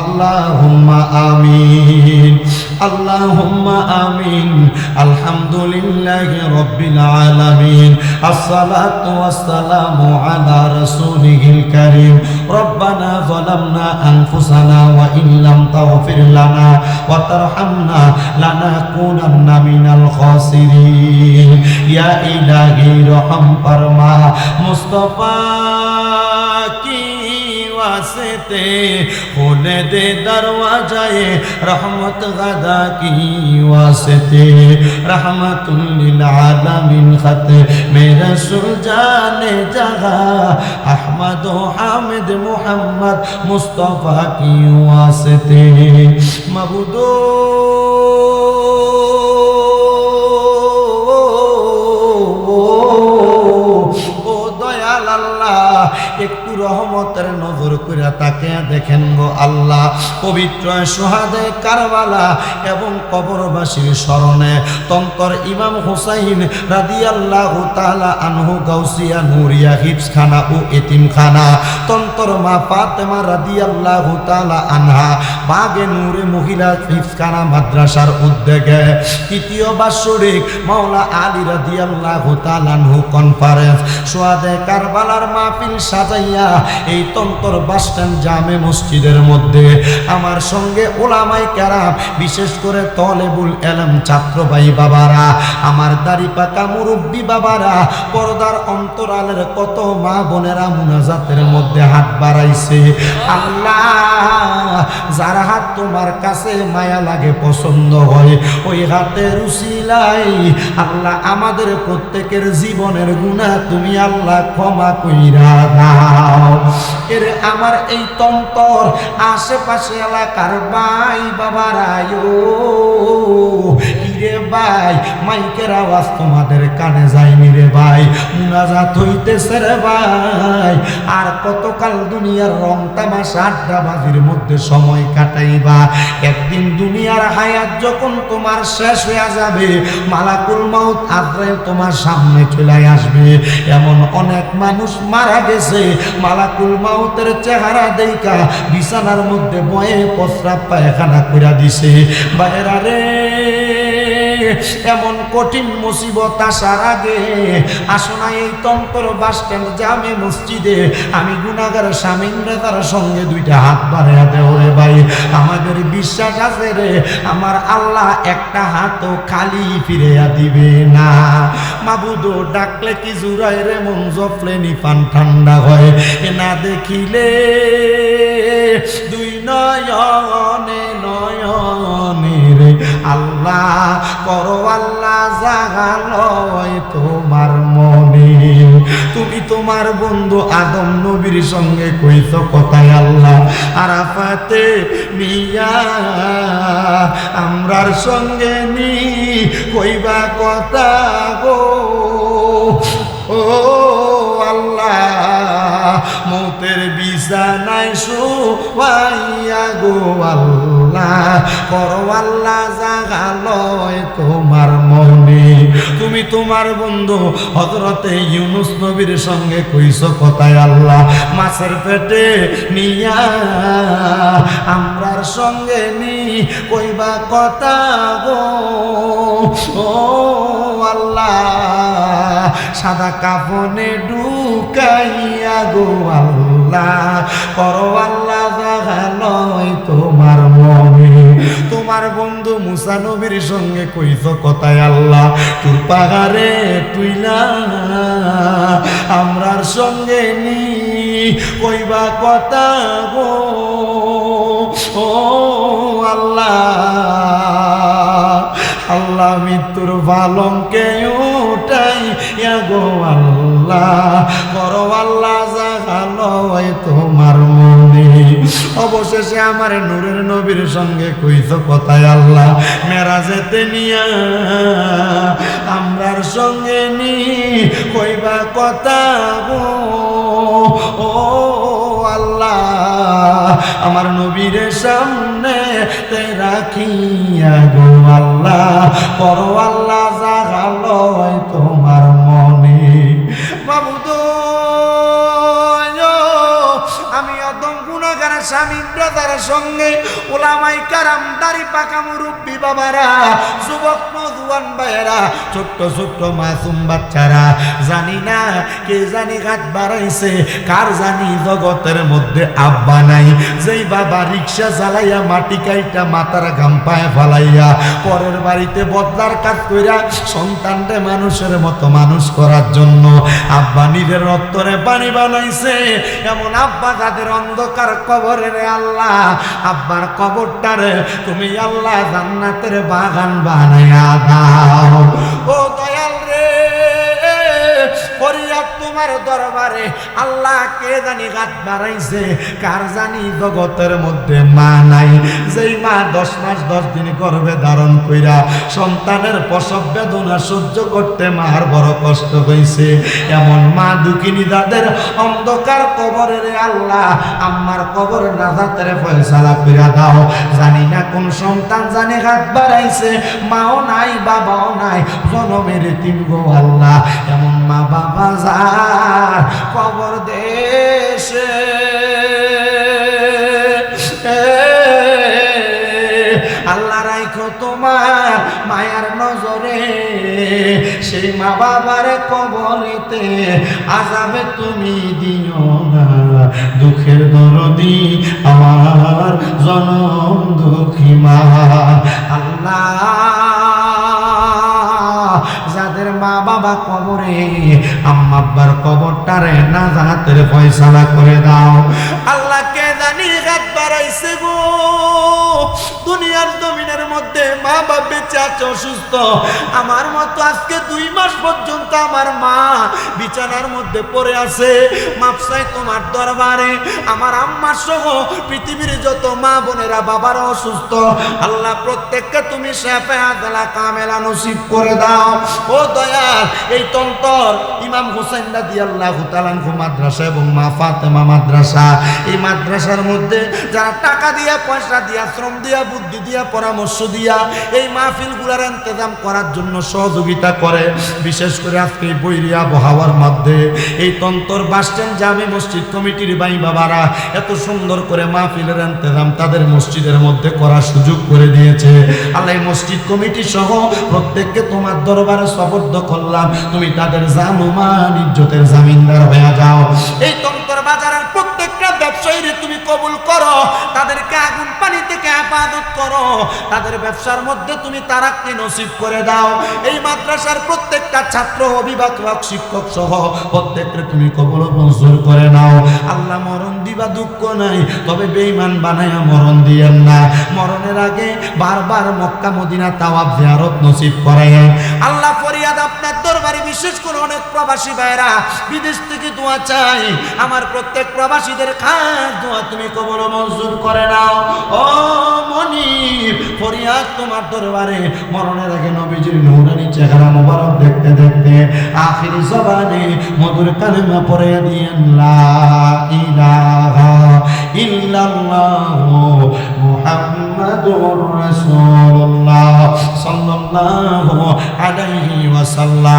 আল্লাহুম্মা আমিন আল্লাহুম্মা আমিন, আলহামদুলিল্লাহি রাব্বিল আলামিন, আসসালাতু ওয়াসসালামু আলা রাসূলিহিল কারীম, রব্বানা যালামনা আনফুসানা ওয়া ইন লাম তাগফির লানা ওয়া তারহামনা লানাকুনান্না মিনাল খাসিরিন। ইয়া ইলাহি রহম ফরমা, মুস্তাফা কি वास्ते खोले दे दरवाजाए रहमत गदा की वास्ते रहमतुल आलमीन खत मेरा सुलझाने जगह अहमद हामिद मोहम्मद मुस्तफ़ा की वास्ते मबूदो ও দয়াল আল্লাহ একটু রহমতের নজর করে তাকে দেখেন গো আল্লাহ। পবিত্র সোহাদে কারবালা এবং কবরবাসীর স্মরণে তন্তর ইমাম হুসাইন রাদি আল্লাহ তালা আনহু, গাউসিয়া, নুরিয়া হিপসখানা ও এতিমখানা। তন্তর মা ফাতেমা রাদি আল্লাহ তালা আনহা বাগে নূরে মহিলা হিপসখানা মাদ্রাসার উদ্যোগে। তৃতীয় বাৎসরিক মাওলা আলী রাদি আল্লাহ তালানহু কনফারেন্স সোয়াদে কারবালার মাহফিল সাজাইয়া এই তন্তর বাসস্ট্যান্ড জামে মসজিদের মধ্যে। আমার সঙ্গে ওলামাই কেরাম, বিশেষ করে তলেবুল এলম ছাত্র বাবারা, আমার দাড়ি পাকা মুরব্বী বাবারা, পর্দার অন্তরালের কত মা বোনেরা মুনাজাতের মধ্যে হাত বাড়াইছে। আল্লাহ, যার হাত তোমার কাছে মায়া লাগে পছন্দ হয়, ওই হাতের উসিলাই আল্লাহ, আমাদের প্রত্যেকের জীবনের গুণা তুমি আল্লাহ ক্ষমা কইরা দাও। এর আমার এই তন্তর আশেপাশে এলাকার ভাই বাবারায়ো রে ভাই, মাইকের আওয়াজ তোমাদের কানে যায়নি রে ভাই। মুনাজাত হইতেছে রে ভাই। আর কতকাল দুনিয়ার রং তামাশা আড্ডাবাজির মধ্যে সময় কাটাইবা? একদিন দুনিয়ার হায়াত যখন তোমার শেষ হয়ে যাবে, মালাকুল মাউত আজরাইল তোমার সামনে চলে আসবে। এমন অনেক মানুষ মারা গেছে, মালাকুল মাউতের চেহারা দেইকা বিছানার মধ্যে বয়ে প্রস্রাব পায়খানা কইরা দিছে। বাইরা রে এমন কঠিন মুসিবত আসার আগে আসনা এই তন্তর বাস স্ট্যান্ড জামে মসজিদে। আমি গুনাগার স্বামীন তার সঙ্গে দুইটা হাত বাড়াইয়া দেও ভাই। আমাদের বিশ্বাস আছে রে, আমার আল্লাহ একটা হাতও খালি ফিরিয়া দিবে না। মাবুদো ডাকলে কি জুড়ায় রে মন জফলে, নিপান ঠান্ডা হয়। এ না দেখিলে আল্লাহ করো আল্লাহ জাগালয় তোমার মনে তুমি তোমার বন্ধু আদম নবীর সঙ্গে কইছ কথায় আল্লাহ, আরাফাতে মিয়া, আমরার সঙ্গে নি, কইবা কথা গো। ও আল্লাহ, মৌতের বিছানায় শোয়াইয়া গো আল্লাহ করো জাগালয় তোমার মনে তুমি তোমার বন্ধু হজরতে ইউনুস নবীর সঙ্গে কইস কথায় আল্লাহ মাছের পেটে নিয়া আমরার সঙ্গে নি কইবা কথা গো ও আল্লাহ সাদা কাপনে ঢুকাইয়া গো আল্লাহ করো আল্লাহ জাগালয় তোমার মনে। তোমার বন্ধু মুসা নবীর সঙ্গে কথায় আল্লাহ পাহাড়ে আমরার সঙ্গে নি, কইবা কথা গো। ও আল্লাহ আল্লাহ মৃত্যুর ভালঙ্কে উঠাই গো আল্লাহ। করো আল্লাহ অবশেষে আমার নূরের নবীর সঙ্গে কইছ কথায় আল্লাহ মেরা যেতে নিয়া আমরার সঙ্গে নি, কইবা কথা ও আল্লাহ, আমার নবীর সামনে তে রাখিয়া গো আল্লাহ করো আল্লাহ জাগালয় তোমার মনে। বাবু তো স্বামী ব্রত তার সঙ্গে ওলামাই কারাম, দাড়ি পাকা মুরব্বী বাবারা, যুবক নজুয়ান ভাইয়েরা, ছোট্ট ছোট্ট মাসুম বাচ্চারা, জানি না কে জানি হাত বাড়াইছে, কার জানি জগতের মধ্যে আব্বা নাই। যেই বাবা রিক্সা চালাইয়া মাটি কাইটা মাথার গাম পায়ে ফালাইয়া পরের বাড়িতে বদলার কাজ কইরা সন্তানরে মানুষের মতো মানুষ করার জন্য আব্বা নিজের রক্তরে পানি বানাইছে। এমন আব্বা তাদের অন্ধকার কবরে রে আল্লাহ আব্বার কবরটার তুমি আল্লাহ জান্নাতের বাগান বানাইয়া দাও। ও দয়াল রে। তোমার দরবারে আল্লাহ কে জানি গাত বাড়াইছে? কার জানি জগতের মধ্যে মা নাই? যেই মা দশ মাস, দশ দিন গর্ভে ধারণ কইরা সন্তানের প্রসব বেদনা সহ্য করতে মার বড় কষ্ট হইছে। এমন মা দুঃখিনী তাদের অন্ধকার কবরের আল্লাহ, আম্মার কবর না নাজাতের ফয়সালা কইরা দাও। জানি না কোন সন্তান জানে হাত বাড়াইছে। মাও নাই, বাবাও নাই, জনমের তিন গো আল্লাহ। এমন মা বাবা কবর দেশে। আল্লাহ রাইখো তোমার মায়ার নজরে। সেই মা বাবার কবরেতে আজাবে তুমি দিও না। দুঃখের দরদি আমার জনম দুঃখী মা। আল্লাহ মা বাবা কবরে, আম্মা আব্বার কবরটারে না জাহাতের ফয়সালা করে দাও। আল্লাহকে জানি একবার বাড়াইছে গো। দুনিয়ার জমিনের মধ্যে মা বাপ বেঁচে আছে, অসুস্থ। আমার মতো আজকে দুই মাস পর্যন্ত আমার মা বিছানার মধ্যে পড়ে আছে। মাপসাই তোমার দরবারে। আমার আম্মা সহ পৃথিবীর যত মা বোনেরা বাবারা অসুস্থ। আল্লাহ প্রত্যেককে তুমি শেফে আদালা কামেলা নসিব করে দাও। ও দয়াল, এই তন্তর ইমাম হুসাইন রাদি আল্লাহ তালানহু মাদ্রাসা এবং মা ফাতেমা মাদ্রাসা। এই মাদ্রাসার মধ্যে যারা টাকা দিয়া, পয়সা দিয়া, শ্রম দিয়া বুদ্ধি দিয়া, পরামর্শ দিয়া এই মাহফিলগুলার ইন্তজাম করার জন্য সহযোগিতা করে। বিশেষ করে আজকে এই বৈরী আবহাওয়ার মধ্যে। এই তন্তর বাসস্ট্যান্ড জামে মসজিদ কমিটির ভাই বাবারা এত সুন্দর করে মাহফিলের ইন্তজাম তাদের মসজিদের মধ্যে করার সুযোগ করে দিয়েছে। আল্লাহ মসজিদ কমিটি সহ প্রত্যেককে তোমার দরবারে সবর্দ করলাম। তুমি তাদের জানুমান, ইজ্জতের জামিনদার হয়ে যাও। এই তন্তর বাজারের প্রত্যেকটা ব্যবসায়ীরে তুমি কবুল করো। আপাদত করো, তাদের ব্যবসার মধ্যে তুমি তারাক্তি নসিব করে দাও। এই মাদ্রাসার প্রত্যেকটা ছাত্র, অভিভাবক, শিক্ষক সহ প্রত্যেককে তুমি কবল মঞ্জুর করে নাও। আল্লাহ মরণ দিবা, দুঃখ নাই, তবে বেঈমান বানাইয়া মরণ দিয়েন না। মরণের আগে বারবার মক্কা, মদিনা তাওয়াব জিয়ারত নসিব করাইয়া আল্লাহ ফরিয়াদ আপনার বিশেষ করে অনেক প্রবাসী ভাইরা বিদেশ থেকে দোয়া চাই। আমার প্রত্যেক প্রবাসীদের খাস দোয়া তুমি কবল মঞ্জুর করে নাও। ও মনির ফরিয়াদ তোমার দরবারে, মরণের আগে নবীজির নৌরানি চেহারা মোবারক দেখতে দেখতে আখিরি জবানে মধুর কালেমা পরে দিয়েন, লা ইলাহা ইল্লাল্লাহু মুহাম্মাদুর রাসূলুল্লাহ সাল্লাল্লাহু আলাইহি ওয়াসাল্লাম।